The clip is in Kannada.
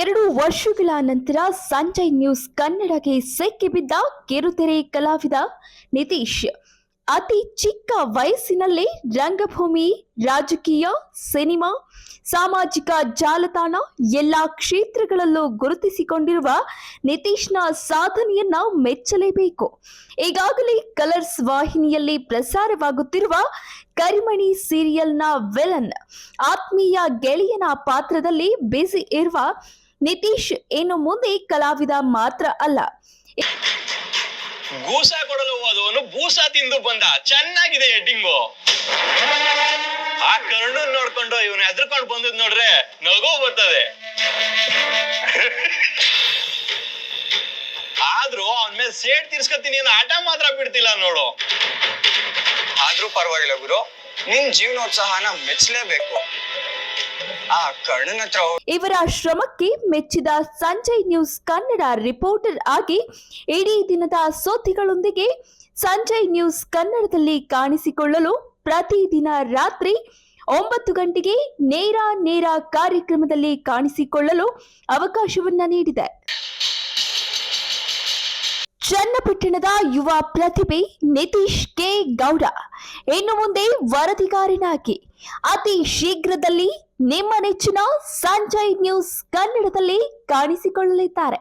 ಎರಡು ವರ್ಷಗಳ ನಂತರ ಸಂಜಯ್ ನ್ಯೂಸ್ ಕನ್ನಡಕ್ಕೆ ಸಿಕ್ಕಿಬಿದ್ದ ಕಿರುತೆರೆ ಕಲಾವಿದ ನಿತೀಶ್. ಅತಿ ಚಿಕ್ಕ ವಯಸ್ಸಿನಲ್ಲಿ ರಂಗಭೂಮಿ, ರಾಜಕೀಯ, ಸಿನಿಮಾ, ಸಾಮಾಜಿಕ ಜಾಲತಾಣ ಎಲ್ಲಾ ಕ್ಷೇತ್ರಗಳಲ್ಲೂ ಗುರುತಿಸಿಕೊಂಡಿರುವ ನಿತೀಶ್ನ ಸಾಧನೆಯನ್ನ ಮೆಚ್ಚಲೇಬೇಕು. ಈಗಾಗಲೇ ಕಲರ್ಸ್ ವಾಹಿನಿಯಲ್ಲಿ ಪ್ರಸಾರವಾಗುತ್ತಿರುವ ಕರಿಮಣಿ ಸೀರಿಯಲ್ನ ವಿಲನ್ ಆತ್ಮೀಯ ಗೆಳೆಯನ ಪಾತ್ರದಲ್ಲಿ ಬ್ಯುಸಿ ಇರುವ ನಿತೀಶ್ ಇನ್ನು ಮುಂದೆ ಕಲಾವಿದ ಮಾತ್ರ ಅಲ್ಲ. ಗೂಸ ಕೊಡಲು ಹೋದವನು ಬೂಸ ತಿಂದು ಬಂದ. ಚೆನ್ನಾಗಿದೆ ಹೆಡ್ಡಿಂಗು. ಆ ಕರ್ಣ ನೋಡ್ಕೊಂಡು ಇವನು ಹೆದರ್ಕೊಂಡು ಬಂದದ್ ನೋಡ್ರೆ ನಗು ಬರ್ತದೆ. ಆದ್ರೂ ಅವನ ಮೇಲೆ ಸೇಡ್ ತೀರ್ಸ್ಕೊತೀನಿ ಅನ್ನೋ ಆಟ ಮಾತ್ರ ಬಿಡ್ತಿಲ್ಲ ನೋಡು. ಆದ್ರೂ ಪರವಾಗಿಲ್ಲ ಗುರು, ನಿನ್ ಜೀವನೋತ್ಸಾಹನ ಮೆಚ್ಚಲೇಬೇಕು ಆ ಇವರ ಶ್ರಮಕ್ಕೆ ಮೆಚ್ಚಿದ ಸಂಜಯ್ ನ್ಯೂಸ್ ಕನ್ನಡ ರಿಪೋರ್ಟರ್ ಆಗಿ ಇಡೀ ದಿನದ ಸುದ್ದಿಗಳೊಂದಿಗೆ ಸಂಜಯ್ ನ್ಯೂಸ್ ಕನ್ನಡದಲ್ಲಿ ಕಾಣಿಸಿಕೊಳ್ಳಲು ಪ್ರತಿದಿನ ರಾತ್ರಿ ಒಂಬತ್ತು ಗಂಟೆಗೆ ನೇರ ನೇರ ಕಾರ್ಯಕ್ರಮದಲ್ಲಿ ಕಾಣಿಸಿಕೊಳ್ಳಲು ಅವಕಾಶವನ್ನ ನೀಡಿದೆ. ಚನ್ನಪಟ್ಟಣದ ಯುವ ಪ್ರತಿಭೆ ನಿತೀಶ್ ಕೆ ಗೌಡ. ಇನ್ನು ಮುಂದೆ ವರದಿಗಾರನಾಗಿ ಅತಿ ಶೀಘ್ರದಲ್ಲಿ ನಿಮ್ಮ ನೆಚ್ಚಿನ ಸಂಜಯ್ ನ್ಯೂಸ್ ಕನ್ನಡದಲ್ಲಿ ಕಾಣಿಸಿಕೊಳ್ಳಲಿದ್ದಾರೆ.